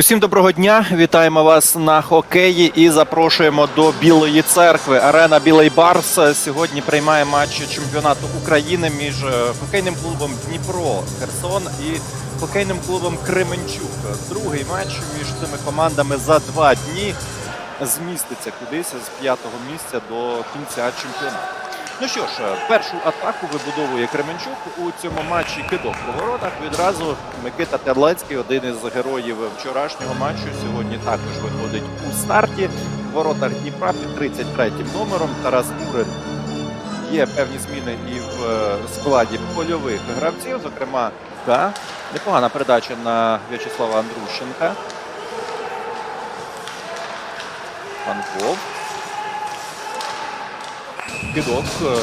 Усім доброго дня! Вітаємо вас на хокеї і запрошуємо до Білої церкви. Арена Білий Барс сьогодні приймає матч чемпіонату України між е, хокейним клубом Дніпро Херсон і хокейним клубом Кременчук. Другий матч між цими командами за два дні зміститься кудись з п'ятого місця до кінця чемпіонату. Ну що ж, першу атаку вибудовує Кременчук у цьому матчі кидок по воротах. Відразу Микита Терлецький, один із героїв вчорашнього матчу, сьогодні також виходить у старті. В воротах Дніпра під 33-м номером Тарас Мурин. Є певні зміни і в е, складі польових гравців. Зокрема, та непогана передача на В'ячеслава Андрущенка. Панков. Кидок е,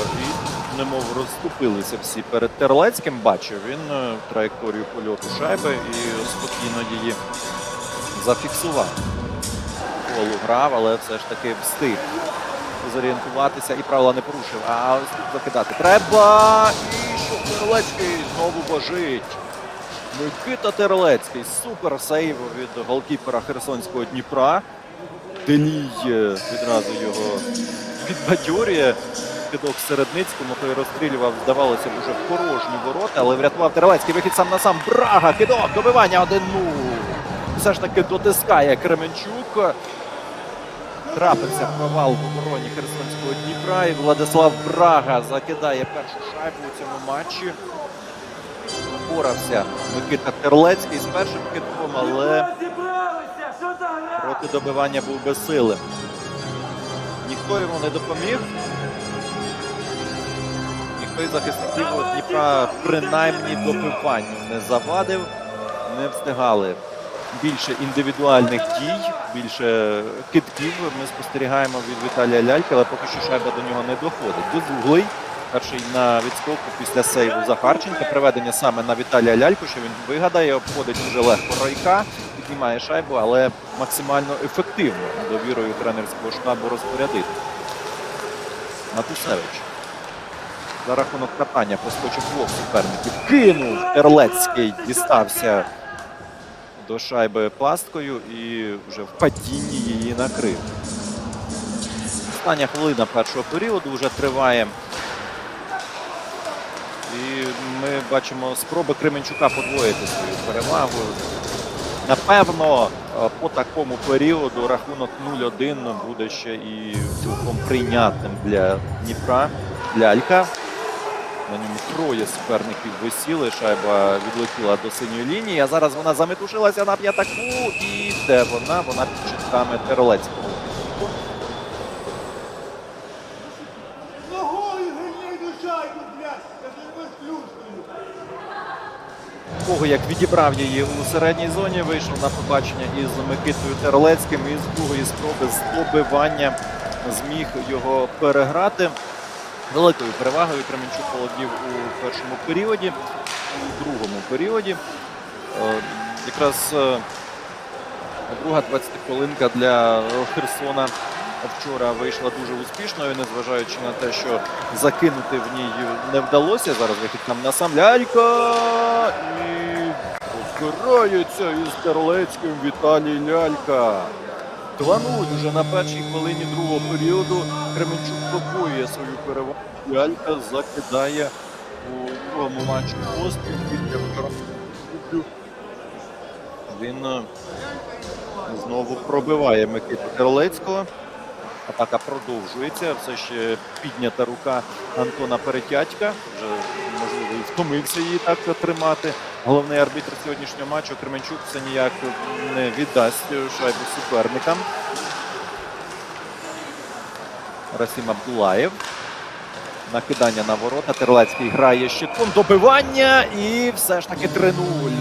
і немов розступилися всі перед Терлецьким. Бачив він е, траєкторію польоту шайби і спокійно її зафіксував. Колу грав, але все ж таки встиг зорієнтуватися і правила не порушив. А ось тут закидати треба. І що Терлецький знову божить. Микита Терлецький. Супер сейв від голкіпера Херсонського Дніпра. Делій е, відразу його підбадьорює. Кидок Середницькому, той розстрілював, здавалося б, уже в порожні ворота, але врятував Терлецький. Вихід сам на сам. Брага, кидок, добивання 1-0. Все ж таки дотискає Кременчук. Трапився провал в обороні Херсонського Дніпра. І Владислав Брага закидає першу шайбу у цьому матчі. Впорався Микита Терлецький з першим кидком, але проти добивання був безсилим. Ніхто йому не допоміг. Ніхто із захисників Дніпра принаймні добиванню не завадив, не встигали. Більше індивідуальних дій, більше китків ми спостерігаємо від Віталія Лялька, але поки що шайба до нього не доходить. Безуглий. Перший на відскоку після сейву Захарченка. Приведення саме на Віталія Ляльку, що він вигадає, обходить дуже легко Ройка, піднімає шайбу, але максимально ефективно довірою тренерського штабу розпорядити. Матусевич. За рахунок катання проскочив двох суперників. Кинув Терлецький, дістався до шайби пласткою і вже в падінні її накрив. Остання хвилина першого періоду вже триває. І ми бачимо спроби Кременчука подвоїти свою перевагу. Напевно, е, по такому періоду рахунок 0-1 буде ще і цілком прийнятним для Дніпра. Лялька. На ньому троє суперників висіли. Шайба відлетіла до синьої лінії. А зараз вона заметушилася на п'ятаку. І де вона? Вона під чітками Терлецького. Того, як відібрав її у середній зоні, вийшов на побачення із Микитою Терлецьким і з другої спроби з добивання зміг його переграти. Великою перевагою Кременчук володів у першому періоді, у другому періоді. Е, Якраз е, друга 20 хвилинка для Херсона вчора вийшла дуже успішною, незважаючи на те, що закинути в ній не вдалося. Зараз вихід нам на сам Лялька і розбирається із Терлецьким Віталій Лялька. 2-0 уже на першій хвилині другого періоду. Кременчук подвоює свою перевагу. Лялька закидає у другому матчі поспіль. Він е, знову пробиває Микиту Терлецького. Атака продовжується. Все ще піднята рука Антона Перетятька. Вже можливо і втомився її так тримати. Головний арбітр сьогоднішнього матчу Кременчук все ніяк не віддасть шайбу суперникам. Расім Абдулаєв. Накидання на ворота. Терлецький грає щитком. Добивання. І все ж таки 3-0.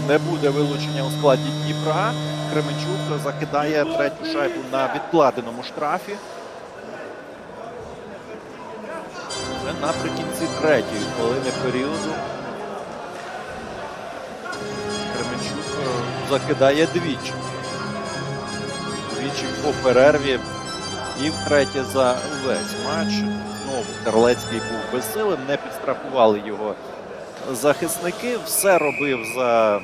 Не буде вилучення у складі Дніпра. Кременчук закидає третю шайбу на відкладеному штрафі. Вже наприкінці третьої хвилини періоду. Кременчук е, закидає двічі. Двічі по перерві. І втретє за увесь матч. Знову Терлецький був безсилим, не підстрахували його захисники. Все робив за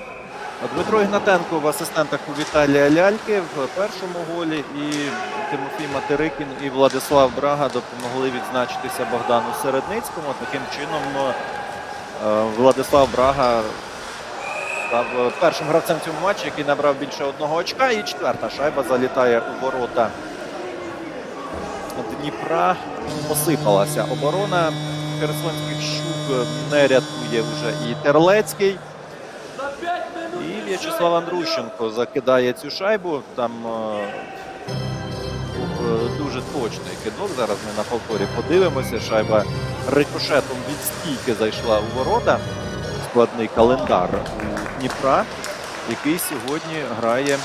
Дмитро Ігнатенко в асистентах у Віталія Ляльки в першому голі і Тимофій Материкін і Владислав Брага допомогли відзначитися Богдану Середницькому. Таким чином е, Владислав Брага став першим гравцем цьому матчі, який набрав більше одного очка. І четверта шайба залітає у ворота Дніпра. Посипалася оборона. Херсонських щук не рятує вже і Терлецький. В'ячеслав Андрущенко закидає цю шайбу. Там е, був е, дуже точний кидок. Зараз ми на повторі подивимося. Шайба рикошетом від стійки зайшла у ворота. Складний календар у Дніпра, який сьогодні грає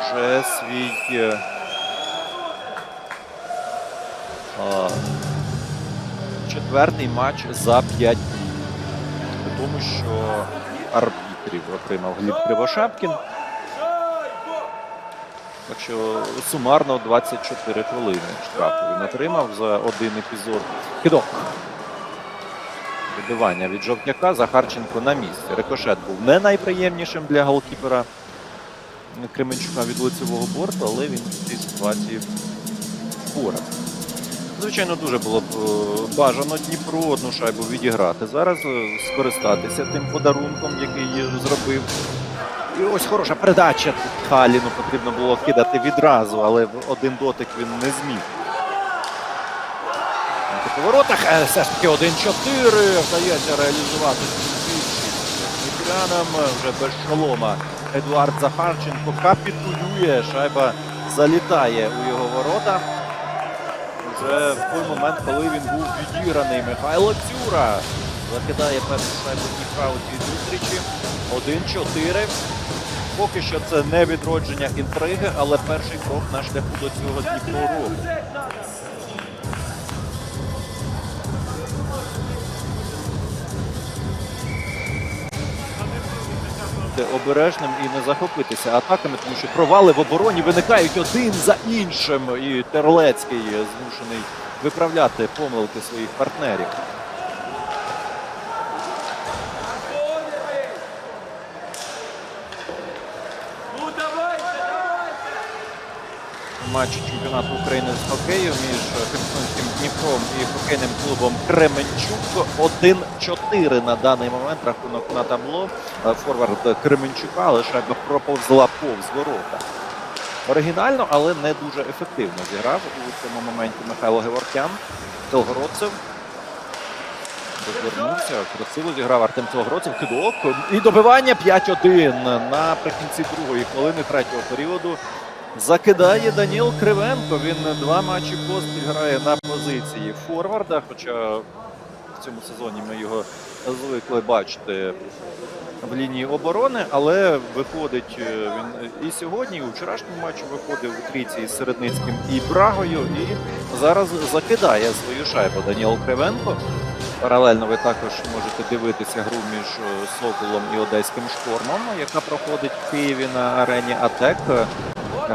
вже свій. е, Четвертий матч за 5 днів. Тому, що арбітрів отримав Гліб Кривошапкін. Так що сумарно 24 хвилини штрафу він отримав за один епізод. Кидок. Вибивання від жовтняка. Захарченко на місці. Рикошет був не найприємнішим для голкіпера Кременчука від лицевого борту, але він в цій ситуації впорався. Звичайно, дуже було б е, бажано Дніпру одну шайбу відіграти. Зараз е, скористатися тим подарунком, який зробив. І ось хороша передача. Халіну потрібно було кидати відразу, але один дотик він не зміг. По поворотах е, все ж таки 1-4 вдається реалізувати Дніпрянам вже без шолома. Едуард Захарченко капітулює. Шайба залітає у його ворота. Вже в той момент, коли він був відіграний, Михайло Цюра закидає першу шайбу Дніпра у цій зустрічі. 1-4. Поки що це не відродження інтриги, але перший крок на шляху до цього Дніпро робить. Бути обережним і не захопитися атаками, тому що провали в обороні виникають один за іншим. І Терлецький змушений виправляти помилки своїх партнерів. Матчі чемпіонату України з хокею між Херсонським Дніпром і хокейним клубом Кременчук. 1-4 на даний момент рахунок на табло. Е, Форвард Кременчука, але шайба проповзла повз ворота. Оригінально, але не дуже ефективно зіграв у цьому моменті Михайло Геворкян. Целгородцев. Розвернувся, красиво зіграв Артем Целгородцев. Кидок. І добивання 5-1 наприкінці другої хвилини третього періоду. Закидає Даніл Кривенко. Він два матчі поспіль грає на позиції форварда. Хоча в цьому сезоні ми його звикли бачити в лінії оборони, але виходить е, він і сьогодні, і у вчорашньому матчі виходив у трійці із Середницьким і Брагою. І зараз закидає свою шайбу Даніл Кривенко. Паралельно ви також можете дивитися гру між е, Соколом і Одеським штормом, яка проходить в Києві на арені АТЕК.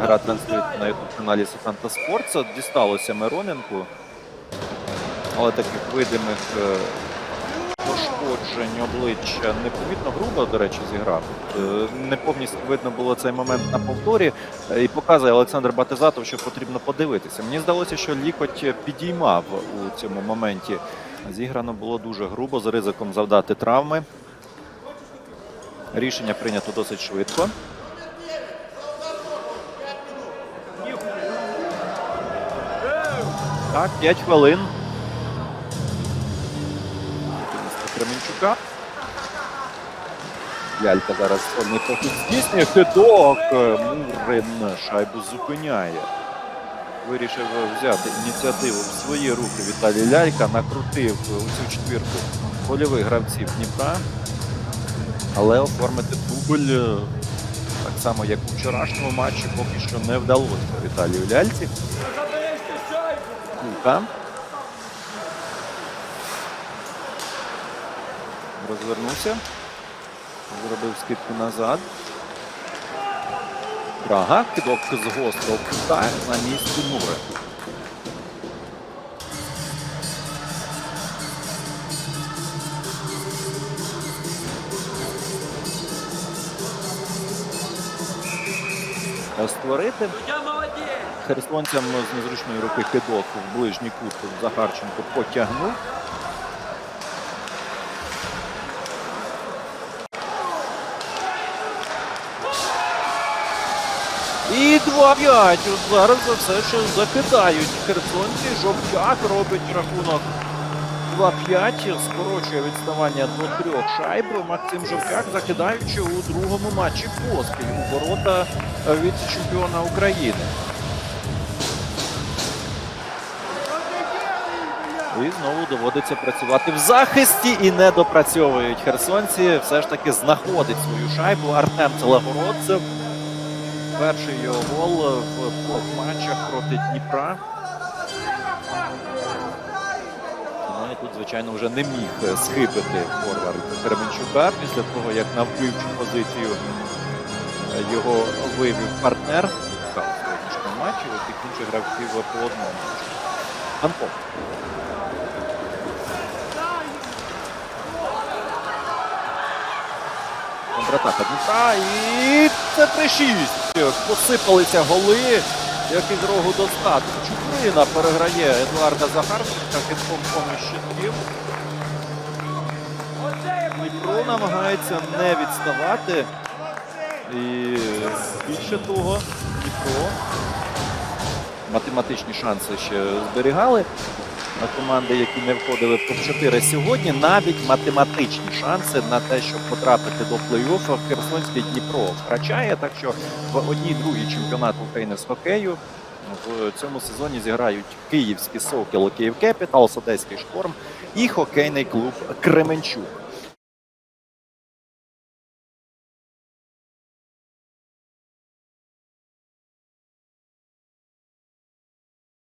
Гра транслюється на youtube каналі Сефанта Спортс. Дісталося Мироненку, але таких видимих е, пошкоджень обличчя непомітно грубо, до речі, зіграв. Е, Не повністю видно було цей момент на повторі. Е, І показує Олександр Батизатов, що потрібно подивитися. Мені здалося, що лікоть підіймав у цьому моменті. Зіграно було дуже грубо з ризиком завдати травми. Рішення прийнято досить швидко. Так, 5 хвилин. Кременчука. Лялька зараз не трохи здійснює кидок. Мурин шайбу зупиняє. Вирішив взяти ініціативу в свої руки Віталій Лялька, накрутив у цю четвірку польових гравців Дніпра. Але оформити дубль е, так само, як у вчорашньому матчі, поки що не вдалося Віталію Ляльці. Кулка. Розвернувся. Зробив скидку назад. Прага. Кидок з гострого кута на місці Мури. Створити. Херсонцям з незручної руки кидок в ближній кут Захарченко потягнув. І 2-5. Зараз за все ще закидають херсонці. Жовтяк робить рахунок 2-5. Скорочує відставання до трьох шайб. Максим Жовтяк закидаючи у другому матчі поспіль у ворота е, від чемпіона України. І знову доводиться працювати в захисті і не допрацьовують херсонці. Все ж таки знаходить свою шайбу. Артем Целегородцев. Перший його гол в двох матчах проти Дніпра. Тут, звичайно, вже не міг е, схибити форвард Кременчука після того, як на вбивчу позицію е, його вивів партнер. Матчі, їх інших гравців по одному. Антон. Контратака Дніпра і це 3-6. Посипалися голи, як із рогу достатку. Чуприна переграє Едуарда Захарченка кидком поміж щитків. Дніпро намагається не відставати. І більше того, Дніпро математичні шанси ще зберігали команди, які не входили в топ-4 сьогодні, навіть математичні шанси на те, щоб потрапити до плей-оффу Херсонський Дніпро втрачає. Так що в одній другій чемпіонат України з хокею в цьому сезоні зіграють київські Сокіл, Київ Кепіталс, Одеський Шторм і хокейний клуб Кременчук.